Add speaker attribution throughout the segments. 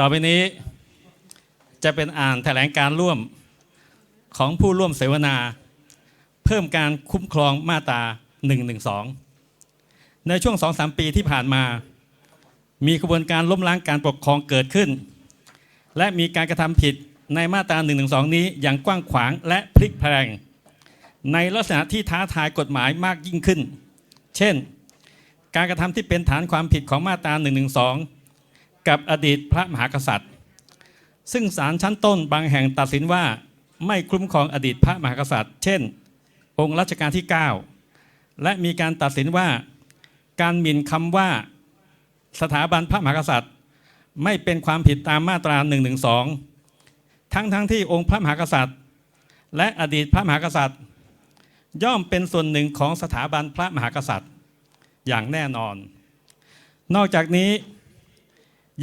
Speaker 1: ต่อไปนี้จะเป็นอ่านแถลงการร่วมของผู้ร่วมเสวนา เพิ่มการคุ้มครองมาตรา 112 ในช่วง 2-3 ปีที่ผ่านมา มีกระบวนการล้มล้างการปกครองเกิดขึ้น และมีการกระทำผิดในมาตรา 112 นี้อย่างกว้างขวางและพลิกแพลง ในลักษณะที่ท้าทายกฎหมายมากยิ่งขึ้น เช่น การกระทำที่เป็นฐานความผิดของมาตรา 112 กับอดีตพระมหากษัตริย์ ซึ่งศาลชั้นต้นบางแห่งตัดสินว่าไม่คุ้มครองอดีตพระมหากษัตริย์ เช่น องค์รัชกาลที่ 9 และมีการตัดสินว่า การหมิ่นคำว่าสถาบันพระมหากษัตริย์ ไม่เป็นความผิดตามมาตรา112ทั้งทั้งที่องค์พระมหากษัตริย์ และอดีตพระมหากษัตริย์ ย่อมเป็นส่วนหนึ่งของสถาบันพระมหากษัตริย์ อย่างแน่นอน นอกจากนี้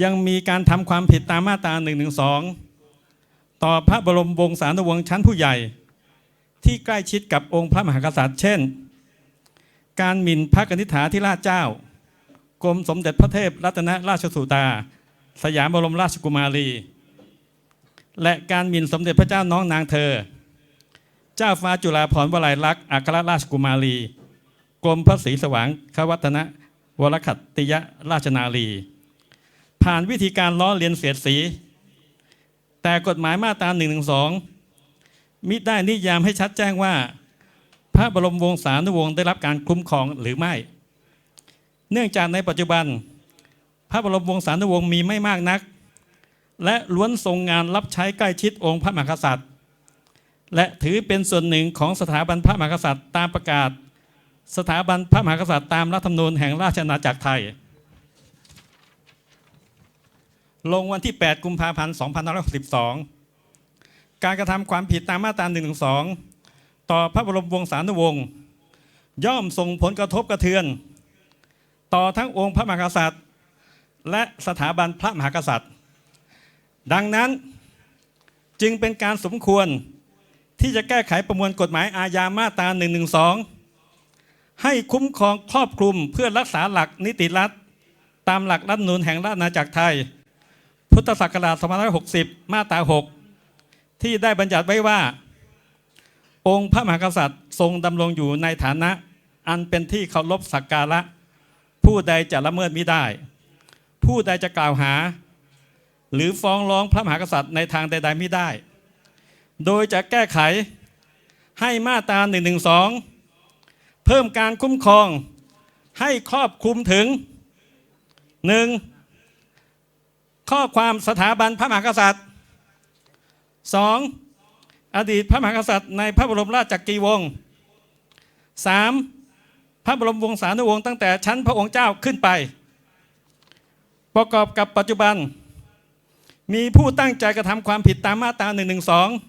Speaker 1: ยังมีการทำความผิดตามมาตรา112ต่อพระบรมวงศานุวงศ์ชั้นผู้ใหญ่ ที่ใกล้ชิดกับองค์พระมหากษัตริย์ เช่น การหมิ่นพระกนิษฐาธิราชเจ้า กรมสมเด็จพระเทพรัตนราชสุดาสยามบรมราชกุมารี และการหมิ่นสมเด็จพระเจ้าน้องนางเธอ เจ้าฟ้าจุฬาภรณ์วลัยลักษณ์อัครราชกุมารี กรมพระศรีสว่างควัฒนะวรคัตติยราชนาลี ผ่านวิธีการล้อเลียนเสียดสี แต่กฎหมายมาตรา1นึมิได้นิยามให้ชัดแจ้งว่า พระบรมวงศานุวงศ์ได้รับการคุ้มครองหรือไม่ เนื่องจากในปัจจุบัน พระบรมวงศานุวงศ์มีไม่มากนัก และล้วนทรงงานรับใช้ใกล้ชิดองค์พระมหากษัตริย์ และถือเป็นส่วนหนึ่งของสถาบันพระมหากษัตริย์ตามประกาศ สถาบันพระมหากษัตริย์ตามรัฐธรรมนูญแห่งราชอาณาจักรไทย ลงวันที่ 8 กุมภาพันธ์ 2562 การกระทำความผิดตามมาตรา112ต่อพระบรมวงศานุวงศ์ย่อมส่งผลกระทบกระเทือน ต่อทั้งองค์พระมหากษัตริย์ และสถาบันพระมหากษัตริย์ ดังนั้นจึงเป็นการสมควรที่จะแก้ไขประมวลกฎหมายอาญามาตรา112ให้คุ้มครองครอบคลุมเพื่อรักษาหลักนิติรัฐ ตามหลักรัฐนูญแห่งราชอาณาจักรไทย พุทธศักราช2560 มาตรา 6 ที่ได้บัญญัติไว้ว่า องค์พระมหากษัตริย์ทรงดำรงอยู่ในฐานะ อันเป็นที่เคารพสักการะ ผู้ใดจะละเมิดมิได้ ผู้ใดจะกล่าวหา หรือฟ้องร้องพระมหากษัตริย์ในทางใดๆไม่ได้ โดยจะแก้ไขให้มาตรา 112 เพิ่มการคุ้มครองให้ครอบคลุมถึง 1. ข้อความสถาบันพระมหากษัตริย์ 2. อดีตพระมหากษัตริย์ในพระบรมราชจักรีวงศ์ 3. พระบรมวงศานุวงศ์ตั้งแต่ชั้นพระองค์เจ้าขึ้นไป ประกอบกับปัจจุบัน มีผู้ตั้งใจกระทำความผิดตามมาตรา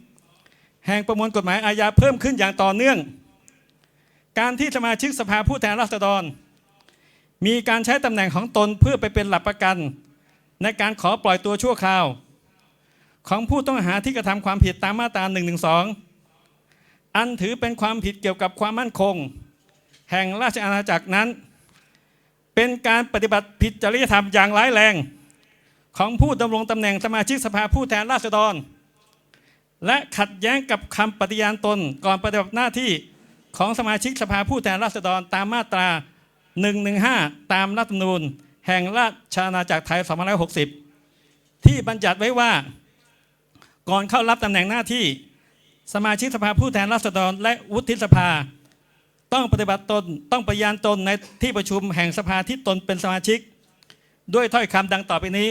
Speaker 1: 112 แห่งประมวลกฎหมายอาญาเพิ่มขึ้นอย่างต่อเนื่อง การที่สมาชิกสภาผู้แทนราษฎร มีการใช้ตำแหน่งของตนเพื่อไปเป็นหลักประกัน ในการขอปล่อยตัวชั่วคราว ของผู้ต้องหาที่กระทำความผิดตามมาตรา112อันถือเป็นความผิดเกี่ยวกับความมั่นคง แห่งราชอาณาจักรนั้น เป็นการปฏิบัติผิดจริยธรรมอย่างร้ายแรง ของผู้ดำรงตำแหน่งสมาชิกสภาผู้แทนราษฎร และขัดแย้งกับคำปฏิญาณตนก่อนปฏิบัติหน้าที่ของสมาชิกสภาผู้แทนราษฎรตามมาตรา 115 ตามรัฐธรรมนูญ แห่งราชอาณาจักรไทย2560 ที่บัญญัติไว้ว่า ก่อนเข้ารับตำแหน่งหน้าที่ สมาชิกสภาผู้แทนราษฎรและวุฒิสภา ต้องปฏิบัติตนต้องปฏิญาณตนในที่ประชุมแห่งสภาที่ตนเป็นสมาชิก ด้วยถ้อยคำดังต่อไปนี้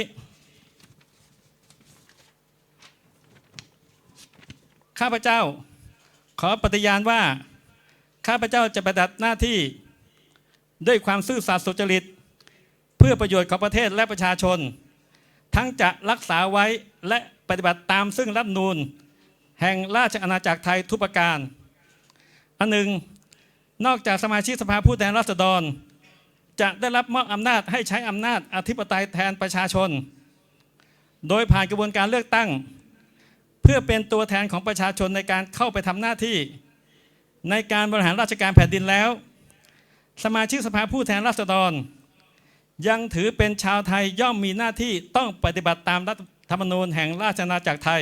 Speaker 1: ข้าพเจ้า ขอปฏิญาณว่า ข้าพเจ้าจะปฏิบัติหน้าที่ ด้วยความซื่อสัตย์สุจริต พื่อประโยชน์ของประเทศและประชาชน ทั้งจะรักษาไว้และปฏิบัติตามซึ่งรัฐนูญแห่งราชอาณาจักรไทยทุกประการ อันหนึ่ง นอกจากสมาชิกสภาผู้แทนราษฎร จะได้รับมอบอำนาจให้ใช้อำนาจอธิปไตยแทนประชาชน โดยผ่านกระบวนการเลือกตั้ง เพื่อเป็นตัวแทนของประชาชนในการเข้าไปทำหน้าที่ ในการบริหารราชการแผ่นดินแล้ว สมาชิกสภาผู้แทนราษฎร ยังถือเป็นชาวไทยย่อมมีหน้าที่ต้องปฏิบัติตามรัฐธรรมนูญแห่งราชอาณาจักรไทย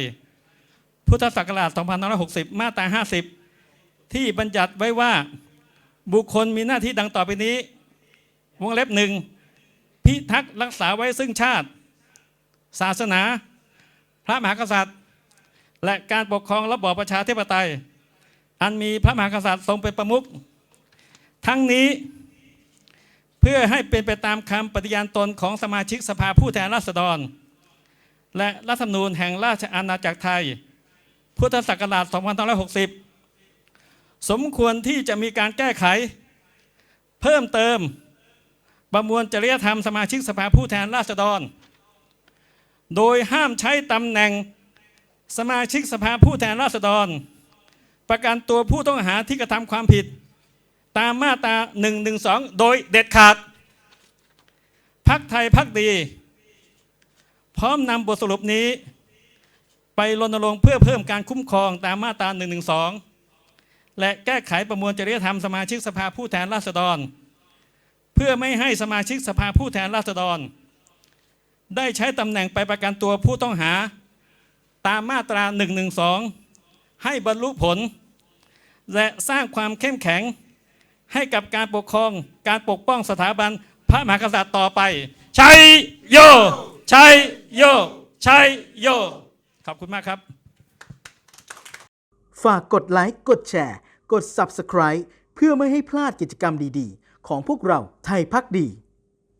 Speaker 1: พุทธศักราช 2560 มาตรา 50 ที่บัญญัติไว้ว่าบุคคลมีหน้าที่ดังต่อไปนี้ วงเล็บหนึ่งพิทักษ์รักษาไว้ซึ่งชาติ ศาสนา พระมหากษัตริย์ และการปกครองระบอบประชาธิปไตย อันมีพระมหากษัตริย์ทรงเป็นประมุขทั้งนี้ เพื่อให้เป็นไปตามคำปฏิญาณตนของสมาชิกสภาผู้แทนราษฎร และรัฐธรรมนูญแห่งราชอาณาจักรไทย พุทธศักราช 2560 สมควรที่จะมีการแก้ไข เพิ่มเติม ประมวลจริยธรรมสมาชิกสภาผู้แทนราษฎร โดยห้ามใช้ตำแหน่งสมาชิกสภาผู้แทนราษฎร ประกันตัวผู้ต้องหาที่กระทำความผิด ตามมาตรา112โดยเด็ดขาดพักไทยพักดี พร้อมนำบทสรุปนี้ ไปรณรงค์เพื่อเพิ่มการคุ้มครองตามมาตรา112และแก้ไขประมวลจริยธรรมสมาชิกสภาผู้แทนราษฎร เพื่อไม่ให้สมาชิกสภาผู้แทนราษฎร ได้ใช้ตำแหน่งไปประกันตัวผู้ต้องหา ตามมาตรา112ให้บรรลุผล และสร้างความเข้มแข็ง ให้กับการปกครองการปกป้องสถาบันพระมหากษัตริย์ต่อไป ชัยโย ชัยโย ชัยโย ขอบคุณมากครับ
Speaker 2: ฝากกดไลค์ กดแชร์ กด Subscribe เพื่อไม่ให้พลาดกิจกรรมดีๆ ของพวกเราไทยพักดี